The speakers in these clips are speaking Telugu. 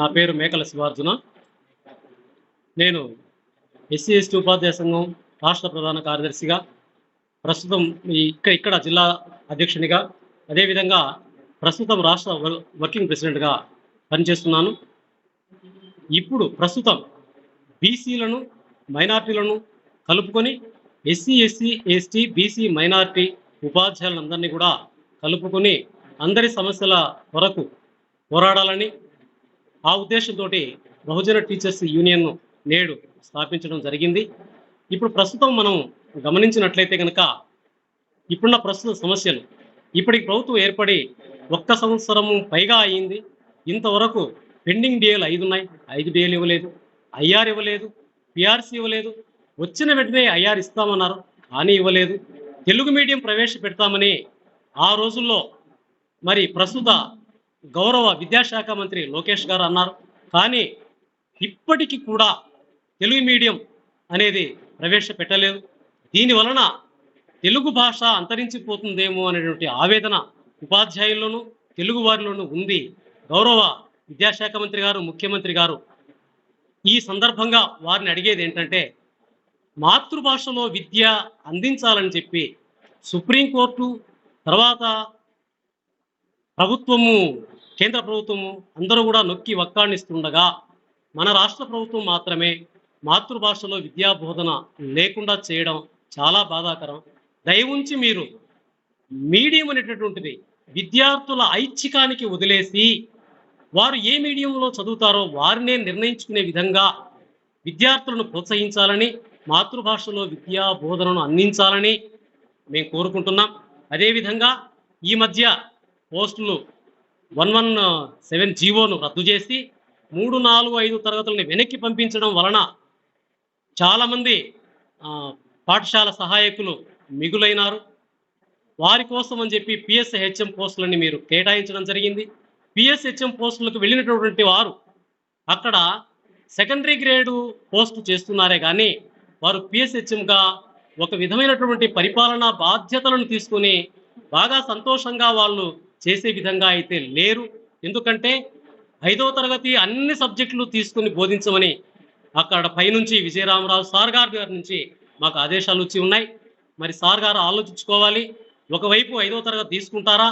నా పేరు మేకల శివార్జున. నేను ఎస్సీ ఎస్టీ ఉపాధ్యాయ సంఘం రాష్ట్ర ప్రధాన కార్యదర్శిగా ప్రస్తుతం ఇక్కడ ఇక్కడ జిల్లా అధ్యక్షునిగా అదేవిధంగా ప్రస్తుతం రాష్ట్ర వర్- వర్కింగ్ ప్రెసిడెంట్గా పనిచేస్తున్నాను. ఇప్పుడు ప్రస్తుతం బీసీలను మైనార్టీలను కలుపుకొని SC SC ST BC minority ఉపాధ్యాయులందరినీ కూడా కలుపుకొని అందరి సమస్యల కొరకు పోరాడాలని ఆ ఉద్దేశంతో బహుజన టీచర్స్ యూనియన్ను నేడు స్థాపించడం జరిగింది. ఇప్పుడు ప్రస్తుతం మనం గమనించినట్లయితే కనుక ఇప్పుడున్న ప్రస్తుత సమస్యలు ఇప్పటికి ప్రభుత్వం ఏర్పడి ఒక్క సంవత్సరం పైగా అయింది. ఇంతవరకు పెండింగ్ డిఏలు ఐదు ఉన్నాయి. ఐదు డిఏలు ఇవ్వలేదు. ఐఆర్ ఇవ్వలేదు. పిఆర్సీ ఇవ్వలేదు. వచ్చిన వెంటనే ఐఆర్ ఇస్తామన్నారు. కానీ ఇవ్వలేదు. తెలుగు మీడియం ప్రవేశపెడతామని ఆ రోజుల్లో మరి ప్రస్తుత గౌరవ విద్యాశాఖ మంత్రి లోకేష్ గారు అన్నారు. కానీ ఇప్పటికీ కూడా తెలుగు మీడియం అనేది ప్రవేశపెట్టలేదు. దీని వలన తెలుగు భాష అంతరించిపోతుందేమో అనేటువంటి ఆవేదన ఉపాధ్యాయుల్లోనూ తెలుగు వారిలోనూ ఉంది గౌరవ విద్యాశాఖ మంత్రి గారు ముఖ్యమంత్రి గారు ఈ సందర్భంగా వారిని అడిగేది ఏంటంటే మాతృభాషలో విద్య అందించాలని చెప్పి సుప్రీంకోర్టు తర్వాత ప్రభుత్వము కేంద్ర ప్రభుత్వము అందరూ కూడా నొక్కి వక్కాణిస్తుండగా మన రాష్ట్ర ప్రభుత్వం మాత్రమే మాతృభాషలో విద్యా బోధన లేకుండా చేయడం చాలా బాధాకరం. దయవుంచి మీరు మీడియం అనేటటువంటిది విద్యార్థుల ఐచ్ఛికానికి వదిలేసి వారు ఏ మీడియంలో చదువుతారో వారినే నిర్ణయించుకునే విధంగా విద్యార్థులను ప్రోత్సహించాలని మాతృభాషలో విద్యా బోధనను అందించాలని మేము కోరుకుంటున్నాం. అదేవిధంగా ఈ మధ్య పోస్టులు వన్ వన్ సెవెన్ జీవోను రద్దు చేసి మూడు నాలుగు ఐదు తరగతులను వెనక్కి పంపించడం వలన చాలామంది పాఠశాల సహాయకులు మిగులైనారు. వారి కోసం అని చెప్పి పిఎస్హెచ్ఎం పోస్టులని మీరు కేటాయించడం జరిగింది. పిఎస్హెచ్ఎం పోస్టులకు వెళ్ళినటువంటి వారు అక్కడ సెకండరీ గ్రేడు పోస్టు చేస్తున్నారే కానీ వారు పిఎస్హెచ్ఎంగా ఒక విధమైనటువంటి పరిపాలనా బాధ్యతలను తీసుకొని బాగా సంతోషంగా వాళ్ళు చేసే విధంగా అయితే లేరు. ఎందుకంటే ఐదవ తరగతి అన్ని సబ్జెక్టులు తీసుకుని బోధించమని అక్కడ పైనుంచి విజయరామరావు సార్ గారి గారి నుంచి మాకు ఆదేశాలు వచ్చి ఉన్నాయి. మరి సార్ గారు ఆలోచించుకోవాలి. ఒకవైపు ఐదవ తరగతి తీసుకుంటారా?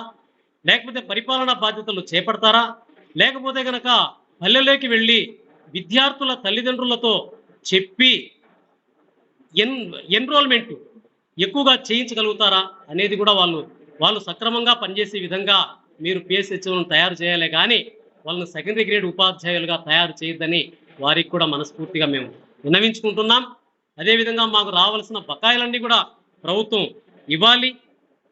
లేకపోతే పరిపాలనా బాధ్యతలు చేపడతారా? లేకపోతే గనక పల్లెలోకి వెళ్ళి విద్యార్థుల తల్లిదండ్రులతో చెప్పి ఎన్ ఎన్రోల్మెంట్ ఎక్కువగా చేయించగలుగుతారా అనేది కూడా వాళ్ళు వాళ్ళు సక్రమంగా పనిచేసే విధంగా మీరు పిఎస్హెచ్ఓలను తయారు చేయాలి కానీ వాళ్ళని సెకండరీ గ్రేడ్ ఉపాధ్యాయులుగా తయారు చేయొద్దని వారికి కూడా మనస్ఫూర్తిగా మేము విన్నవించుకుంటున్నాం. అదేవిధంగా మాకు రావాల్సిన బకాయిలన్నీ కూడా ప్రభుత్వం ఇవ్వాలి.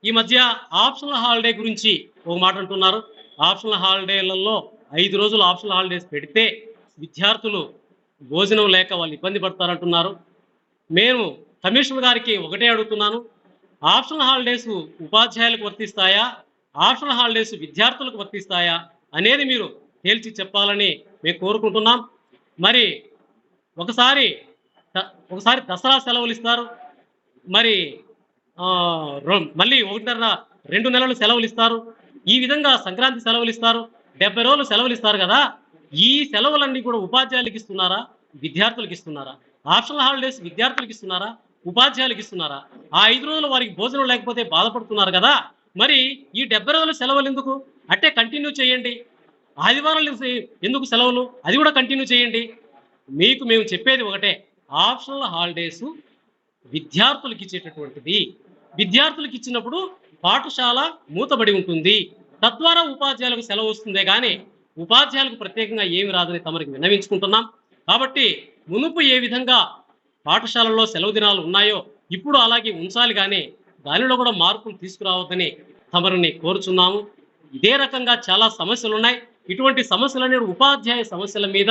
ఈ మధ్య ఆప్షనల్ హాలిడే గురించి ఒక మాట అంటున్నారు. ఆప్షనల్ హాలిడేలలో ఐదు రోజులు ఆప్షనల్ హాలిడేస్ పెడితే విద్యార్థులు భోజనం లేక వాళ్ళు ఇబ్బంది పడతారంటున్నారు. మేము కమిషనర్ గారికి ఒకటే అడుగుతున్నాను. ఆప్షనల్ హాలిడేస్ ఉపాధ్యాయులకు వర్తిస్తాయా? ఆప్షనల్ హాలిడేస్ విద్యార్థులకు వర్తిస్తాయా? అనేది మీరు తేల్చి చెప్పాలని మేము కోరుకుంటున్నాం. మరి ఒకసారి ఒకసారి దసరా సెలవులు ఇస్తారు. మరి మళ్ళీ ఒకటిన్నర రెండు నెలలు సెలవులు ఇస్తారు ఈ విధంగా సంక్రాంతి సెలవులు ఇస్తారు డెబ్బై రోజులు సెలవులు ఇస్తారు కదా. ఈ సెలవులన్నీ కూడా ఉపాధ్యాయులకు ఇస్తున్నారా? విద్యార్థులకు ఇస్తున్నారా? ఆప్షనల్ హాలిడేస్ విద్యార్థులకు ఇస్తున్నారా? ఉపాధ్యాయులకు ఇస్తున్నారా? ఆ ఐదు రోజులు వారికి భోజనం లేకపోతే బాధపడుతున్నారు కదా. మరి ఈ డెబ్బై రోజులు సెలవులు ఎందుకు? అట్టే కంటిన్యూ చేయండి. ఆదివారాలు ఎందుకు సెలవులు? అది కూడా కంటిన్యూ చేయండి. మీకు మేము చెప్పేది ఒకటే. ఆప్షనల్ హాలిడేస్ విద్యార్థులకు ఇచ్చేటటువంటిది. విద్యార్థులకు ఇచ్చినప్పుడు పాఠశాల మూతబడి ఉంటుంది. తద్వారా ఉపాధ్యాయులకు సెలవు వస్తుందే కానీ ఉపాధ్యాయులకు ప్రత్యేకంగా ఏమి రాదని తమరికి విన్నవించుకుంటున్నాం. కాబట్టి మునుపు ఏ విధంగా పాఠశాలలో సెలవు దినాలు ఉన్నాయో ఇప్పుడు అలాగే ఉంచాలి కానీ దానిలో కూడా మార్పులు తీసుకురావద్దని తమరిని కోరుచున్నాము. ఇదే రకంగా చాలా సమస్యలు ఉన్నాయి ఇటువంటి సమస్యలనే ఉపాధ్యాయ సమస్యల మీద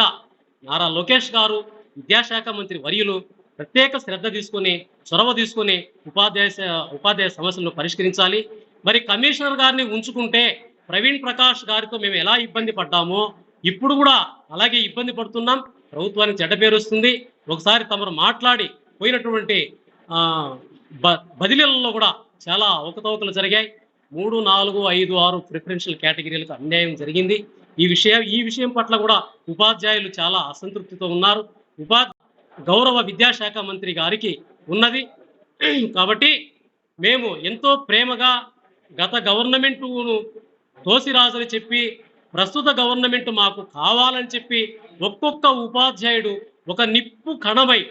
నారా లోకేష్ గారు విద్యాశాఖ మంత్రి వర్యులు ప్రత్యేక శ్రద్ధ తీసుకొని చొరవ తీసుకొని ఉపాధ్యాయ ఉపాధ్యాయ సమస్యలను పరిష్కరించాలి. మరి కమిషనర్ గారిని ఉంచుకుంటే ప్రవీణ్ ప్రకాష్ గారితో మేము ఎలా ఇబ్బంది పడ్డామో ఇప్పుడు కూడా అలాగే ఇబ్బంది పడుతున్నాం. ప్రభుత్వానికి చెడ్డ పేరు వస్తుంది. ఒకసారి తమరు మాట్లాడి పోయినటువంటి బ- బదిలీలలో కూడా చాలా అవకతవకలు జరిగాయి. మూడు నాలుగు ఐదు ఆరు ప్రిఫరెన్షియల్ కేటగిరీలకు అన్యాయం జరిగింది. ఈ విషయం ఈ విషయం పట్ల కూడా ఉపాధ్యాయులు చాలా అసంతృప్తితో ఉన్నారు. ఉపా గౌరవ విద్యాశాఖ మంత్రి గారికి ఉన్నది. కాబట్టి మేము ఎంతో ప్రేమగా గత గవర్నమెంటును తోసిరాజని చెప్పి ప్రస్తుత గవర్నమెంట్ మాకు కావాలని చెప్పి ఒక్కొక్క ఉపాధ్యాయుడు ఒక నిప్పు కణమై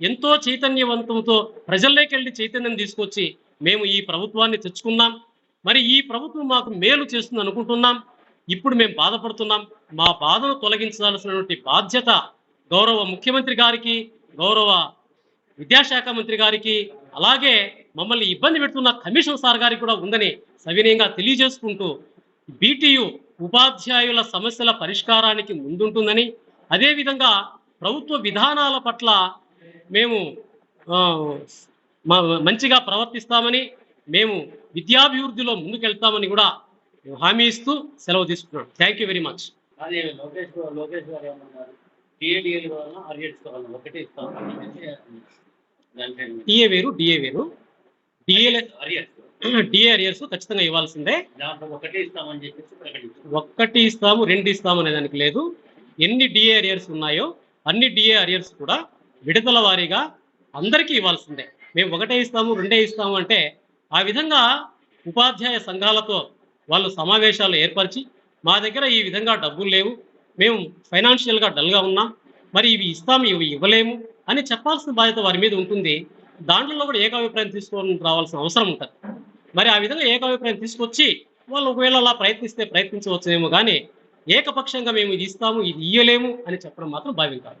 ఎంతో చైతన్యవంతంతో ప్రజల్లోకి వెళ్ళి చైతన్యం తీసుకొచ్చి మేము ఈ ప్రభుత్వాన్ని తెచ్చుకున్నాం. మరి ఈ ప్రభుత్వం మాకు మేలు చేస్తుంది అనుకుంటున్నాం ఇప్పుడు మేము బాధపడుతున్నాం. మా బాధను తొలగించాల్సినటువంటి బాధ్యత గౌరవ ముఖ్యమంత్రి గారికి గౌరవ విద్యాశాఖ మంత్రి గారికి అలాగే మమ్మల్ని ఇబ్బంది పెడుతున్న కమిషన్ సార్ గారికి కూడా ఉందని సవినయంగా తెలియజేసుకుంటూ బీటీయు ఉపాధ్యాయుల సమస్యల పరిష్కారానికి ముందుంటుందని అదేవిధంగా ప్రభుత్వ విధానాల పట్ల మేము మంచిగా ప్రవర్తిస్తామని మేము విద్యాభివృద్ధిలో ముందుకెళ్తామని కూడా హామీ ఇస్తూ సెలవు తీసుకున్నాం. Thank you very much Lokesh Lokesh గారు ఏమన్నారు? వలన ఒకటే ఇస్తాం. టీఏ వేరు డిఏ వేరు. డిఏ అరియర్స్ డిఏ అరియర్స్ ఖచ్చితంగా ఇవ్వాల్సిందే. ఒకటే ఇస్తామని చెప్పేసి ప్రకటించారు ఒక్కటి ఇస్తాము రెండు ఇస్తాము అనే దానికి లేదు. ఎన్ని డిఏ అరియర్స్ ఉన్నాయో అన్ని డిఏ అరియర్స్ కూడా విడతల వారీగా అందరికీ ఇవ్వాల్సిందే. మేము ఒకటే ఇస్తాము రెండే ఇస్తాము అంటే ఆ విధంగా ఉపాధ్యాయ సంఘాలతో వాళ్ళు సమావేశాలు ఏర్పరిచి మా దగ్గర ఈ విధంగా డబ్బులు లేవు మేము ఫైనాన్షియల్గా డల్గా ఉన్నాం మరి ఇవి ఇస్తాము ఇవి ఇవ్వలేము అని చెప్పాల్సిన బాధ్యత వారి మీద ఉంటుంది. దాంట్లో కూడా ఏకాభిప్రాయం తీసుకొని రావాల్సిన అవసరం ఉంటుంది. మరి ఆ విధంగా ఏకాభిప్రాయం తీసుకొచ్చి వాళ్ళు ఒకవేళ అలా ప్రయత్నిస్తే ప్రయత్నించవచ్చునేమో కానీ ఏకపక్షంగా మేము ఇది ఇస్తాము ఇది ఇయ్యలేము అని చెప్పడం మాత్రం భావ్యం కాదు.